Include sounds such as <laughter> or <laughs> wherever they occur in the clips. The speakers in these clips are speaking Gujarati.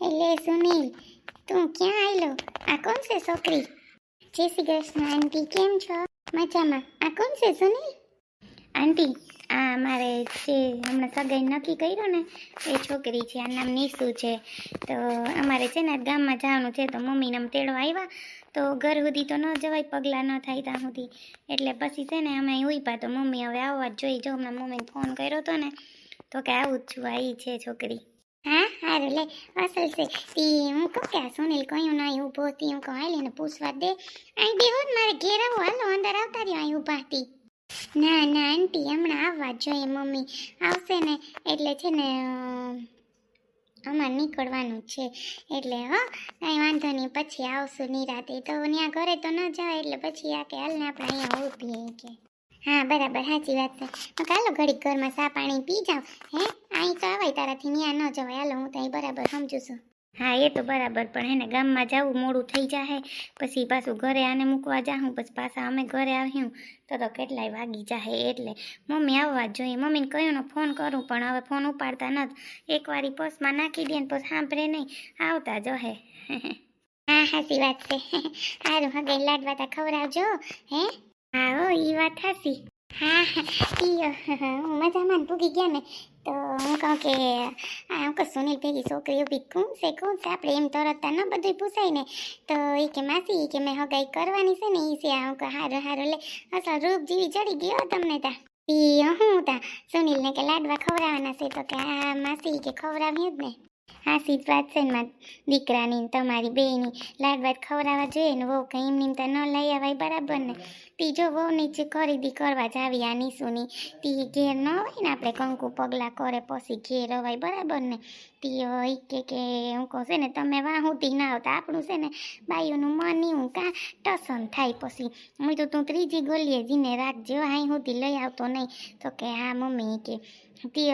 એટલે સુનિલ, તું ક્યાં આવેલો આ કોણ છે છોકરી? જય શ્રી કૃષ્ણ, આંટી કેમ છો? મજામાં. આ કોણ છે સુનિલ? આંટી, આ મારે જે હમણાં સગાઈ નક્કી કર્યો ને, એ છોકરી છે. આ નામ નીસુ છે. તો અમારે છે ને ગામમાં જવાનું છે, તો મમ્મીને આમ તેડવા આવ્યા તો ઘર સુધી તો ન જવાય, પગલાં ન થાય ત્યાં સુધી. એટલે પછી છે ને અમે ઉઈપા તો મમ્મી હવે આવવા જ જોઈ જો હમણાં મમ્મીને ફોન કર્યો હતો ને, તો કે આવું જ છું, આ છે છોકરી. હા, હારું લે. અસલ છે. તી, હું કહું કે આ સુનિલ કયું નહીં ઊભો હતી. હું કહું, હાલ એને પૂછવા દે. અહીં બેહો ને, મારે ઘેર આવો. હાલો, અંદર આવતા રહ્યો. અહીં ઊભા હતી. ના ના, આંટી, હમણાં આવવા જોઈએ, મમ્મી. આવશે ને, એટલે છે ને અમારે નીકળવાનું છે. એટલે, હો, કાંઈ વાંધો નહીં, પછી આવશું નિરાતે. તો ત્યાં ઘરે તો ન જાવ એટલે પછી આ કે હાલને આપણે અહીંયા ઊભીએ. કે. હા, બરાબર સાચી વાત છે. તો ચાલો ઘડીક ઘરમાં સા પાણી પી જાઉં, હે? અહીં તો આવાય તારાથી ત્યાં ન જવાય. હાલો, હું ત્યાં બરાબર સમજુ છું. હા, એ તો બરાબર, પણ એને ગામમાં જવું મોડું થઈ જાય પછી પાછું ઘરે આને મૂકવા જાઉં પછી પાછા અમે ઘરે આવ્યું તો તો કેટલાય વાગી જાય એટલે. મમ્મી આવવા જોઈએ. મમ્મીને કહ્યું ફોન કરું, પણ હવે ફોન ઉપાડતા નથી. એકવારી પોસ્ટમાં નાખી દે ને પછી સાંભળે નહીં. આવતા જ હા. સાચી વાત છે. સારું હવે લાડવા તા ખવડાવજો, હે? હા હો એ વાત હસી હા ઈ હું મજામાં પૂગી ગયા ને, તો હું કહું કે, આ હું કહું સુનિલ ભેગી છોકરી ઊભી, કોણ છે કોણ છે? આપણે એમ તરત ન બધું પૂછાય ને. તો એ કે માસી કે મેં હગાઈ કરવાની છે ને એ છે હું કહું હારું હારું, લે. અસલ રૂપ જેવી ચડી ગયો તમને તા. ઈ હું તા. સુનિલને કે લાડવા ખવડાવવાના છે, તો કે આ માસી કે ખવડાવ્યું જ ને. હા સીધ છે દીકરાની તમારી બેની લાડવા ખવડાવવા જોઈએ ને વહુ કંઈ એમની તો ન લઈ આવાય, બરાબર ને? ત્રીજો જો વહુ નીચે ખરીદી કરવા જાવી આ નીસુની તી ઘેર ન હોય ને આપણે કંકુ પગલાં કરે પછી ઘેર અવાય, બરાબર ને? તી હોય કે કે હું કહું છે ને, તમે વાહ સુધી ના આવતા. આપણું છે ને બાઈઓનું મન હું કાં ટસન થાય પછી. હું તો તું ત્રીજી ગોલીએ જીને રાખજો હાઈ સુધી લઈ આવતો નહીં. તો કે હા, મમ્મી કે તી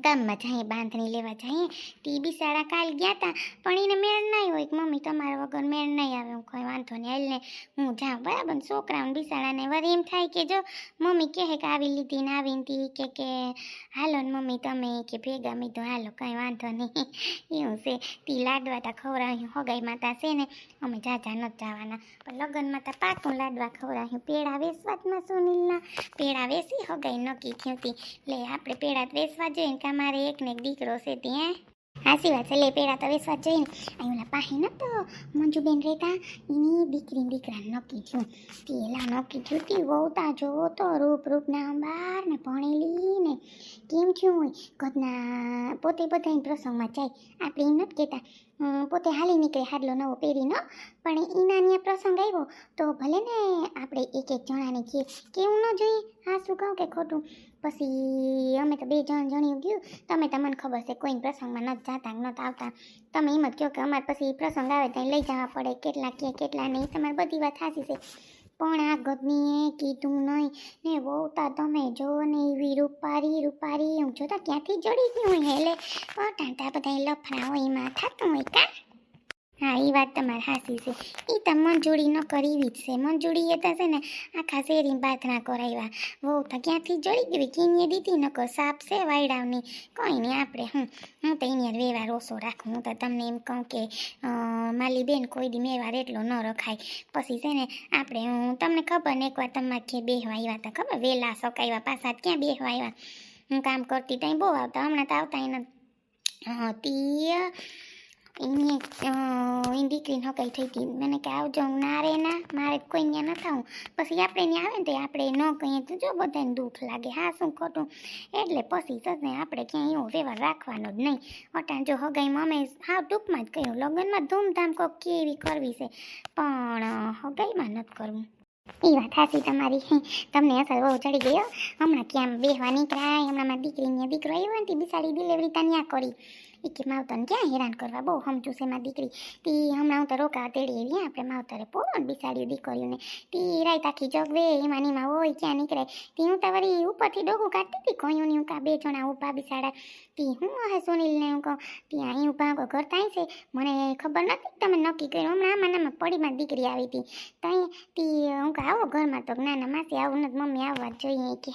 ગામમાં જઈએ, બાંધણી લેવા જઈએ, તે બી સારા કાલ ગયા હતા પણ એને મેળ નહીં હોય કે મમ્મી તમારા વગર મેળ નહીં આવે, હું કોઈ વાંધો નહીં હાલને હું જાઉં, બરાબર? છોકરાઓને બિસાડાને વળી એમ થાય કે જો, મમ્મી કહે કે આવી લીધી ને આવીને તી કે કે, હાલો ને મમ્મી તમે કે ભેગા મેં તો, હાલો, કાંઈ વાંધો નહીં <laughs> એવું છે. તી લાડવા તા ખવડાવ્યું, હગાઈ માતા છે ને, અમે જાજા નથી જવાના. પણ લગ્નમાં તા પાકું લાડવા ખવડાવ્યું, પેડા વેસવાતમાં સુનિલના, પેડા વેસી હગાઈ નક્કી થયું તી. લે, આપણે પેડા વેસવા જોઈએ ને અમારે એક ને એક દીકરો છે ત્યાં હાસી વાત છે. લે પેડા તો વેસવા જ જોઈએ ને અહીં ઓલા પાસે તો મંજુબેન રહેતા એની દીકરી દીકરા નક્કી થયું. પેલા નક્કી થયું તી વહુતા જોવો તો રૂપ રૂપના અંબાર ને ભણેલી ને કેમ થયું હોય? કદના પોતે બધા પ્રસંગમાં જાય. આપણે એમ નથી કહેતા પોતે હાલી નીકળે, હાડલો નવો પહેરીનો પણ એના ત્યાં પ્રસંગ આવ્યો તો ભલે ને આપણે એક એક જણાને કહીએ કેવું ન જોઈએ. હા શું કહું કે ખોટું? પછી અમે તો બે જણ જણ્યું ગયું. તમે તમને ખબર છે કોઈ પ્રસંગમાં નથી જતા નથી આવતા. તમે એમ જ કહો કે અમારે પછી પ્રસંગ આવે ત્યાં લઈ જવા પડે, કેટલા કે કેટલા નહીં. તમારે બધી વાત સાચી છે. પણ આ ગદનીએ કીધું નહીં. ને વહુતા તમે જો ને એવી રૂપારી રૂપારી હું જોતા ક્યાંથી જડી ગયું હેલે. ટાંટા બધા લફરા હોય, એમાં થતું હોય કા? હા એ વાત તમારી હાસી છે. એ તો મંજૂરી ન કરવી જ છે. મંજૂરી એ તો છે ને આખા શેરી બાથના કરાવ્યા. વહુ તો ક્યાંથી જડી ગઈ? કીનીએ દીધી ન સાપ છે વાયડાવની. કોઈ નહીં આપણે હું હું તો એની વેવાર ઓછો રાખું. હું તો તમને એમ કહું કે માલી બેન કોઈ દી મેવાર એટલો ન રખાય. પછી છે ને આપણે, હું તમને ખબર ને એકવાર તમારે ક્યાં બેહવા આવ્યા હતા ખબર? વહેલા સકાવ્યા પાછા ક્યાં બેહવા આવ્યા હું કામ કરતી ત્યાં બહુ આવતા, હમણાં તો આવતા એના હતી એની દીકરીને હકાઈ થઈ હતી મને કે આવજો ના રે ના, મારે કોઈ ત્યાં ન થાવું પછી આપણે ત્યાં આવે ને તો આપણે ન કહીએ તો જો બધાને દુઃખ લાગે. હા, શું ખોટું? એટલે પછી સજને આપણે ક્યાંય એવો વ્યવહાર રાખવાનો જ નહીં. અટાણ જો હગાઈમાં અમે હા ટૂંકમાં જ કહ્યું, લગ્નમાં ધૂમધામ કોક કેવી કરવી છે? પણ હગાઈમાં નથી કરવું. એ વાત હાસી તમારી. તમને અસર બહુ ચડી ગયો હમણાં ક્યાં બેહવા નીકળ્યા? હમણાં મારી દીકરીને દીકરો આવ્યો ને તે ડિલેવરી ડિલિવરી ત્યાં કરી. એ કે માવતરને ક્યાં હેરાન કરવા? બહુ સમજુ છે મારી દીકરી. તી હમણાં હું તો રોકા તેડી એવી આપણે માવતરે પોણ બિસાડ્યું દીકરીઓને. તી રાત આખી જગવે એમાં ને હોય, ક્યાં નીકળે? તી હું તો વળી ઉપરથી ડોગું કાઢતી હતી કોયું ને કા બે જણા ઊભા બિસાડા. તી હું હે સુનિલને હું કહું ત્યાં અહીં ઊભા કોઈ ઘર થાય છે? મને ખબર નથી તમે નક્કી કર્યું, હમણાં આમાં નામાં પડી મારી દીકરી આવી હતી. ત્યાં તી હું કહું, આવો ઘરમાં તો, ના માસી આવું નથી, મમ્મી આવવા જોઈએ. કે,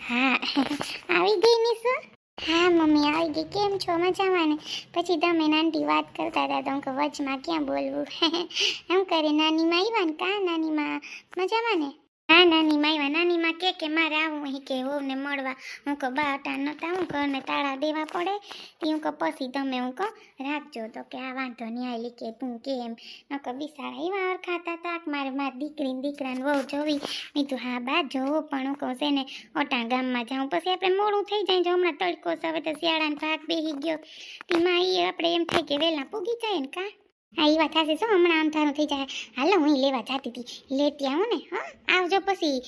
હા, <laughs> આવી ગઈ ની શું? હા, મમ્મી, આવી ગઈ. કેમ છો? મજામાં ને? પછી તમે નાનટી વાત કરતા હતા તો કે વચમાં ક્યાં બોલવું? <laughs> એમ કરે નાની માં આવ્યા ને? કા નાની માં મજામાં ને? હા નાની માં આવ્યા નાની માં કે કે મારે આવું, અહીં કે ને મળવા. હું કહું, બા, અટા નતા હું ઘરને તાળા દેવા પડે. તે હું કહું, પછી તમે હું કહું, રાખજો. તો કે, આ વાંધો નહીં આવેલી કે તું કેમ કહું બિસાડા એવા અરખાતા તાક મારે મારી દીકરીને દીકરાને વહુ જોવી. તું હા, બા, જોવો. પણ હું કહું છે ને ઓટા ગામમાં જાઉં. પછી આપણે મોડું થઈ જાય જો હમણાં તડકો હવે તો શિયાળાનો ભાગ બેસી ગયો. તેમાં એ આપણે એમ થાય કે વહેલા પૂગી જાય ને કા? હા એ વાત થશે શું હમણાં આમ થારું થઈ જાય. હાલો, હું લેવા જાતી હતી લેતી આવું ને, હા. આવજો પછી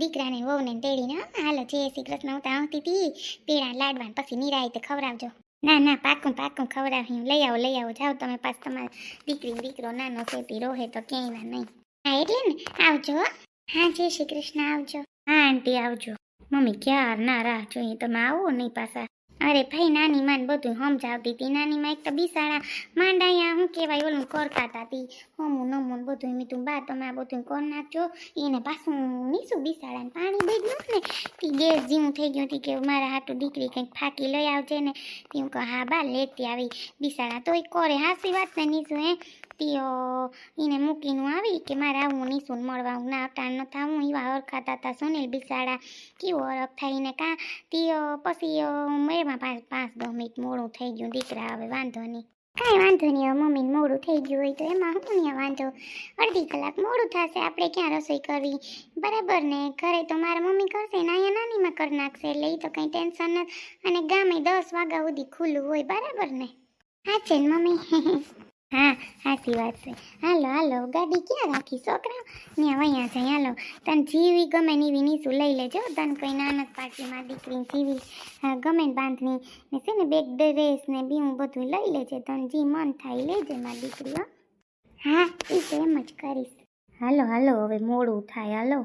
દીકરાને, વહુને તેડીને હાલો, જય શ્રી કૃષ્ણ. હું તો આવતી હતી પેડા લાડવાને પછી નિરાય તો ખવડાવજો. ના ના, પાકું પાકું ખવડાવી લઈ આવો લઈ આવો. જાઓ તમે પાછ તમારા દીકરી દીકરો નાનો છેતી રોહે તો ક્યાંય ના નહીં. હા, એટલે ને, આવજો, હા. જય શ્રી કૃષ્ણ, આવજો. હા, આંટી, આવજો. મમ્મી ક્યાર ના રાહ જોઈએ? તમે આવો નહીં પાછા. અરે ભાઈ નાની માં બધું સમજાવતી હતી. નાની માં એક તો બિસાડા માંડાયા, હું કહેવાય ઓલું કરતા હતી. હમું નમું બધું મેં તું બા તમે આ બધું કર નાખજો. એને પાછું નીશું બિસાડાને પાણી બદલ્યું ને. તી ગેસ જેવું થઈ ગયું હતી કે મારા હાટું દીકરી કંઈક ફાકી લઈ આવજે ને. તી હું કહું, હા બા, લેતી આવી. બિસાડા તોય કરે. હાસી વાત ને નીશું હે. તીઓ એને મૂકીને આવી કે મારે આવું નીસું મળવા હું ના અટાણ ન થાવું એવા ઓળખાતા હતા સુનિલ બિસાડા. કેવો ઓળખ થઈને કાં? તીઓ પછી મેમાં પાંચ પાંચ, દસ મિનિટ મોડું થઈ ગયું, દીકરા હવે વાંધો નહીં. કાંઈ વાંધો નહીં, હવે મમ્મીને મોડું થઈ ગયું હોય તો એમાં હું નહીં વાંધો? અડધી કલાક મોડું થશે, આપણે ક્યાં રસોઈ કરવી? બરાબર ને, ઘરે તો મારા મમ્મી કરશે ને અહીંયા નાનીમાં કરી નાખશે, એટલે એ તો કંઈ ટેન્શન નથી. અને ગામે દસ વાગ્યા સુધી ખુલ્લું હોય, બરાબર ને? હા છે ને મમ્મી. <laughs> હા સાચી વાત છે. હાલો હાલો ગાડી ક્યાં રાખી છોકરા? ને અહીંયા છે હાલો. તને જીવી ગમે ને એવી નીસું લઈ લેજો. તને કંઈ નાનક પાર્ટીમાં દીકરી જીવી હા, ગમે ને બાંધણી ને છે ને બેગ ડ્રેસ ને બીવું બધું લઈ લેજે. તને જી મન થાય લેજે મારી દીકરીઓ હા. એ તો એમ જ કરીશ. હાલો હાલો હવે મોડું થાય હાલો.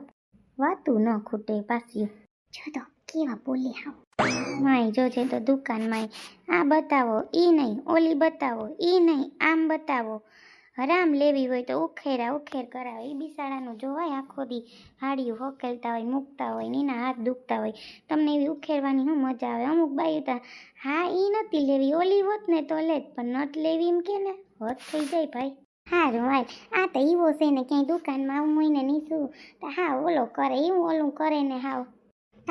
વાતું ન ખૂટે પાછી. જો તો. કેવા બોલી હાવ? માય જોજે તો દુકાનમાં આ બતાવો, ઈ નહીં. ઓલી બતાવો, ઈ નહીં. આમ બતાવો. હરામ લેવી હોય તો ઉખેરા, ઉખેર કરાવે. એ બિસાડાનું જોવાય આખો દી. હાડિયું હોકેલતા હોય, મૂકતા હોય એના હાથ દુખતા હોય. તમને એવી ઉખેરવાની શું મજા આવે? અમુક બાયું તા, હા એ નથી લેવી. ઓલી હોત ને તો લે પણ નટ લેવી એમ કે ને? હોત થઈ જાય ભાઈ. હારું, હાલ. આ તો એવો છે ને, ક્યાંય દુકાનમાં આવું હોય ને નીસું તો હા, ઓલો કરે એવું ઓલું કરે ને હાવ.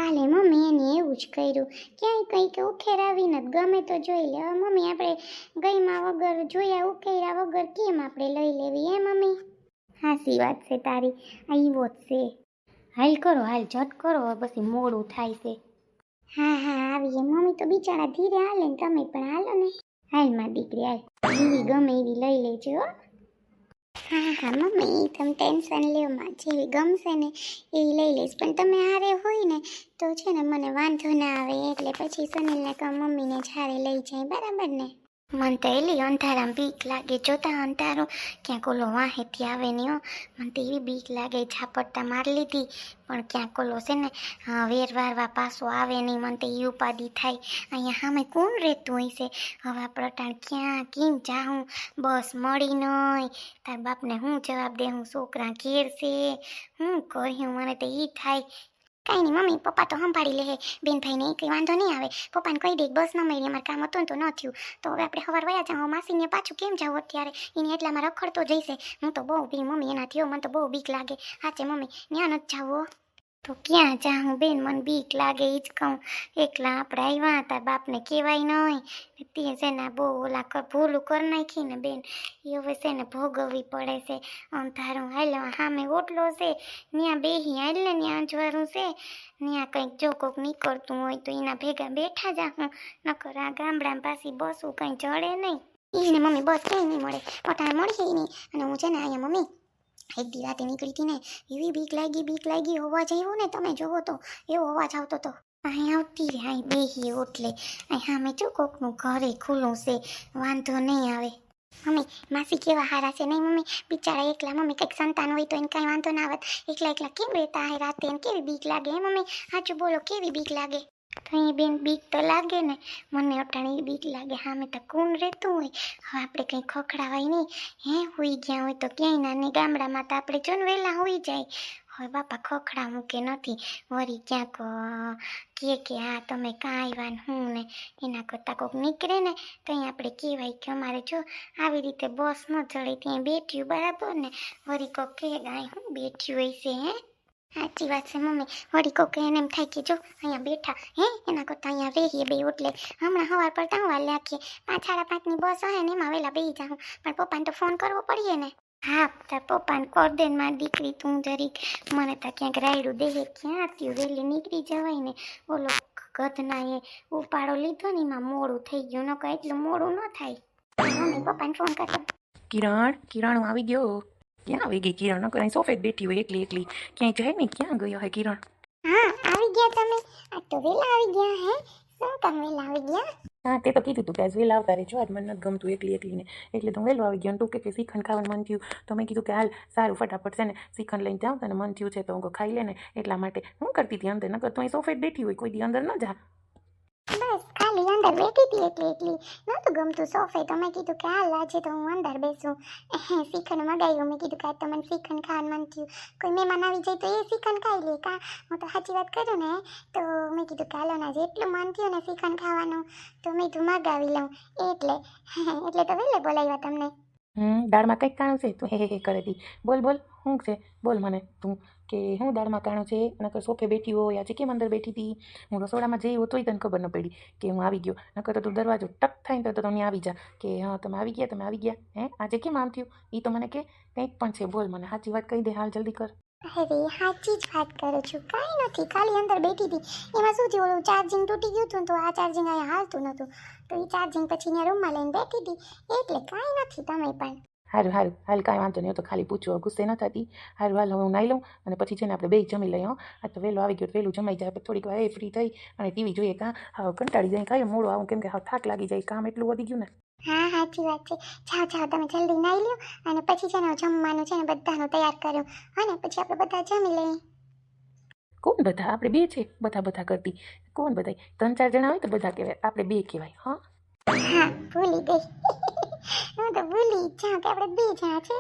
કાલે મમ્મી એને એવું જ કર્યું. ક્યાંય કંઈક ઉખેરાવીને નથી ગમે તો જોઈ લે. મમ્મી આપણે ગઈમાં વગર જોયા ઉખેરા વગર કેમ આપણે લઈ લેવી એ મમ્મી? હાસી વાત છે તારી. આ ઈવો જ છે. હાલ કરો હાલ જટ કરો પછી મોડું થાય છે. હા હા આવીએ મમ્મી તો બિચારા ધીરે હાલે ને તમે પણ હાલો ને. હાલમાં દીકરી હાલ. જેવી ગમે એવી લઈ લેજો હો. હા હા, મમ્મી, તમે ટેન્શન લ્યો માં જેવી ગમશે ને એ લઈ લઈશ. પણ તમે હારે હોય ને તો છે ને મને વાંધો ના આવે. એટલે પછી સુનિલને કહો, મમ્મીને જ્યારે લઈ જાય, બરાબર ને? મને તો એલી અંધારામાં બીક લાગે. જોતા અંધારું ક્યાંક ઓલો વાંહેથી આવે નહીં હો મને તો એવી બીક લાગે, ઝાપટતા મારી લીધી. પણ ક્યાંક ઓલો છે ને વેર વારવા પાછો આવે નહીં મને તો એ ઉપાધિ થાય. અહીંયા સામે કોણ રહેતું હશે હવે આપણે અટાણ ક્યાં, કેમ જાઉં બસ મળી નહીં તાર બાપને હું જવાબ દે હું છોકરા ઘેર હું કહ્યું, મને તો એ થાય કાંઈ નહીં, મમ્મી, પપ્પા તો સંભાળી લે બેન ભાઈને કંઈ વાંધો નહીં આવે. પપ્પાને કહી દે બસ ન મળી અમારે કામ હતું તો ન થયું. તો હવે આપણે સવાર વયા જાઓ માસીને પાછું કેમ જાવ અત્યારે? એને એટલામાં રખડતો જઈશે. હું તો બહુ બી મમ્મી એના થયો મને તો બહુ બીક લાગે. હાચે, મમ્મી ત્યાં નથી જાવો. તો ક્યાં જાઉં બેન? મને બીક લાગે એ જ કહું. એકલા આપણે આવ્યા હતા, બાપને કહેવાય નહીં તે છે ને બહુ ઓલા ભૂલું કરી નાખી ને બેન. એ હવે છે ને ભોગવવી પડે છે. અંધારું હાલ સામે ઓટલો છે. ત્યાં બેહી હાલ ને ત્યાં અંજવારું છે. ત્યાં કંઈક જો કોક નીકળતું હોય તો એના ભેગા બેઠા જા હું. નકર આ ગામડામાં પાછી બસું કંઈ ચડે નહીં. એને મમ્મી બસ ક્યાંય નહીં મળે. પટાણે મળશે નહીં. અને હું છે ને અહીંયા મમ્મી એક દી રાતે નીકળી હતી ને એવી બીક લાગી બીક લાગી હોવા જઈવું ને તમે જોવો તો, એવો અવાજ આવતો તો, અહીં આવતી રે અહીં બેહી ઓટલે અહીં સામે જો કોકનું ઘરે ખુલ્લું છે, વાંધો નહીં આવે. મમ્મી, માસી કેવા હારા છે? નહીં મમ્મી, બિચારા એકલા, મમ્મી કંઈક સંતાન હોય તો એને કાંઈ વાંધો ના આવત એકલા એકલા કેમ રહેતા હે રાતે? એને કેવી બીક લાગે, હે મમ્મી? સાચું બોલો, કેવી બીક લાગે? કઈ બેન બીક તો લાગે ને? મને અટાણી બીક લાગે. સામે તો કોણ રહેતું હોય. હવે આપણે કંઈ ખખડાવાય નહીં. હે, હોઈ ગયા હોય તો ક્યાંય નાની ગામડામાં તો આપણે જો ને વહેલા હોઈ જાય. હવે બાપા ખોખડા મૂકે નથી? વળી ક્યાંક કે કે, હા, તમે કાં આવ્યા ને હું ને એના કરતાં કોઈક નીકળે ને, તો અહીં આપણે કહેવાય કે અમારે જો આવી રીતે બસ ન ચડે, ત્યાં બેઠ્યું બરાબર ને? વળી કોક કહે ગાય હું બેઠ્યું છે, હે? સાચી વાત છે, મમ્મી. વળી કોક એને એમ થાય કે જો, અહીંયા બેઠા, હે? એના કરતાં અહીંયા રહીએ બે ઓટલે. હમણાં સવાર પર ટાંવા લાખીએ પાંચ સાડા પાંચની બસ આવે ને, એમાં વહેલા બેસી જાઉં. પણ પપ્પાને તો ફોન કરવો પડીએ ને. હા, તાર પપ્પાને કર દે મારી દીકરી તું જરીક. મને તો ક્યાંક રાયડું દેહે ક્યાં થયું વહેલી નીકળી જવાય ને? ઓલો ગધના એ ઉપાડો લીધો ને, એમાં મોડું થઈ ગયું નકો એટલું મોડું ન થાય. મમ્મી, પપ્પાને ફોન કરતો કિરણ કિરણ આવી ગયો. ક્યાં આવી ગઈ કિરણ અહીં સોફે બેઠી હોય એકલી એકલી ક્યાંય જાય ને ક્યાં ગયો હે કિરણ? હા આવી ગયા તમે. આ તો વેલા આવી ગયા હે. શું કામ વેલા આવી ગયા? હા તે તો કીધું તું કે આજ વહેલા આવતા રહેજો. આજ મને નથી ગમતું એકલી એકલીને. એટલે તો વહેલું આવી ગયો તું કે શ્રીખંડ ખાવાનું મન થયું. તો મેં કીધું કે હાલ સારું ફટાફટ છે ને શ્રીખંડ લઈને જાઉં તને મન થયું છે તો હું ખાઈ લે ને. એટલા માટે હું કરતી હતી અંદર. નકર તો અહીં સોફેદ બેઠી હોય કોઈ દી અંદર ન જા. અંદર બેઠી હતી એટલે એટલી નહોતું ગમતું સોફે તો મેં કીધું કે હાલ આજે તો હું અંદર બેસું. શ્રીખંડ મગાવ્યું મેં કીધું કે આજ તો મને શ્રીખંડ ખાવાનું મન થયું. કોઈ મહેમાન આવી જાય તો એ શ્રીખંડ ખાઈ લે. કા, હું તો સાચી વાત કરું ને, તો મેં કીધું કે હાલો ને, આજે એટલું મન થયું ને શ્રીખંડ ખાવાનું, તો મેં કીધું મગાવી લઉં. એટલે <laughs> એટલે તો વહેલે બોલાવ્યા તમને. હમ, દાળમાં કંઈક કાણું છે? તું હે હે હે કરે તી બોલ બોલ, શું છે? બોલ મને તું, કે હું દાળમાં કાણું છે? નકર સોફે બેઠી હોય, આજે કેમ અંદર બેઠી હતી હું રસોડામાં જઈ હોતોય તને ખબર ન પડી કે હું આવી ગયો. નકર તો તું દરવાજો ટક થાય તો તમે આવી જા. કે હા, તમે આવી ગયા, તમે આવી ગયા. હે, આજે કેમ આમ થયું? એ તો મને કે, કંઈક પણ છે. બોલ મને, સાચી વાત કહી દે, હાલ જલ્દી કર. અરે સાચી જ વાત કરું છું. કાંઈ નથી, ખાલી અંદર બેઠી હતી. એમાં શું થયું? ઓલું ચાર્જિંગ તૂટી ગયું હતું તો આ ચાર્જિંગ અહીંયા હાલતું નહોતું. તો એ ચાર્જિંગ પછી ને રૂમમાં લઈને બેઠી હતી. એટલે કાંઈ નથી તમે પણ. સારું સારું હાલ કાંઈ વાંધો નહીં તો ખાલી પૂછો. ગુસ્સે ન થતી. સારું હાલ હું નાઈ લઉં અને પછી છે ને આપણે બે જમી લઈએ આ તો વહેલો આવી ગયો, વહેલું જમાઈ જાય થોડીક વાર એ ફ્રી થઈ અને ટીવી જોઈએ કાં. કંટાળી જાય, કાંઈ મોડું આવું, કેમ કે હા થાક લાગી જાય, કામ એટલું વધી ગયું ને. હા સાચી વાત છે. જાઓ જાઓ તમે જલ્દી નાઈ લ્યો અને પછી છે ને જમવાનું છે ને બધાનું તૈયાર કર્યું. અને પછી આપણે બધા જમી લઈએ. કોણ બધા? આપણે બે છે બધા બધા કરતી. કોણ બધા ત્રણ ચાર જણા હોય તો બધા કહેવાય. આપણે બે કહેવાય હા? હા ભૂલી ગઈ. હું તો ભૂલી જાઉં કે આપણે બે જણા છે.